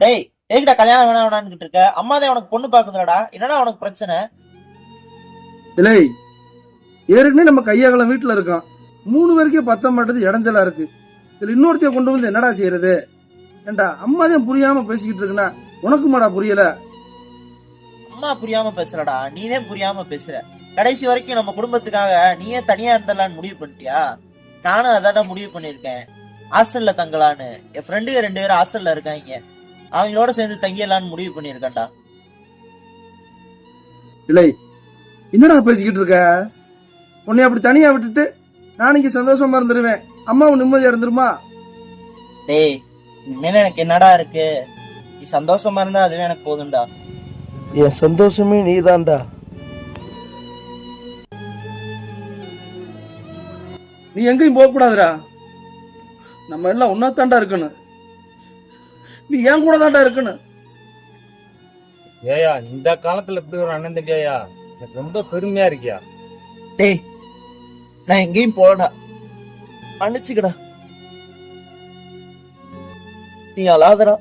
டேய் எதுக்குடா கல்யாணம் வேணாம் வேணான்னு இருக்க? அம்மா தான் உனக்கு பொண்ணு பாக்குதுலடா என்னடா உனக்கு பிரச்சனை? இல்லை ஏற்கனவே நம்ம கையாகலாம் வீட்டுல இருக்கோம் மூணு பேருக்கே பத்த மாட்டது இடைஞ்சலா இருக்கு. இதுல இன்னொருத்தைய கொண்டு வந்து என்னடா செய்யறது? ஏண்டா அம்மா தான் புரியாம பேசிக்கிட்டு இருக்குன்னா உனக்கு மாடா புரியல? அம்மா புரியாம பேசுறடா நீனே புரியாம பேசுற. கடைசி வரைக்கும் நம்ம குடும்பத்துக்காக நீயே தனியா இருந்தலான்னு முடிவு பண்ணிட்டியா? நானும் அதாடா முடிவு பண்ணிருக்கேன் ஹாஸ்டல்ல தங்கலான்னு. என் ஃப்ரெண்டுங்க ரெண்டு பேரும் ஹாஸ்டல்ல இருக்காங்க. அவங்களோட சேர்ந்து தங்கிடலான்னு முடிவு பண்ணிருக்கேன்டா இல்லை என்னடா பேசிக்கிட்டு இருக்க? உன்னை அப்படி தனியா விட்டுட்டு நான் இங்க சந்தோஷமா இருந்துருவேன். அம்மாவும் நிம்மதியா இருந்துருமா? டேய் இனிமேல எனக்கு என்னடா இருக்கு? நீ சந்தோஷமா இருந்தா அதுவே எனக்கு போதும்டா. என் சந்தோஷமே நீதான்டா. நீ எங்கேயும் போக கூடாதுடா நம்ம எல்லாம் ஒன்னாத்தாண்டா இருக்கணும். நீ ஏன் கூட தாண்டா இருக்கணும் ஏயா இந்த காலத்துல இப்படி ஒரு அண்ணன் தம்பியாயா? எனக்கு ரொம்ப பெருமையா இருக்கியா? டேய் நான் எங்கேயும் போடா மன்னிச்சுக்கடா. நீ அழாதடா.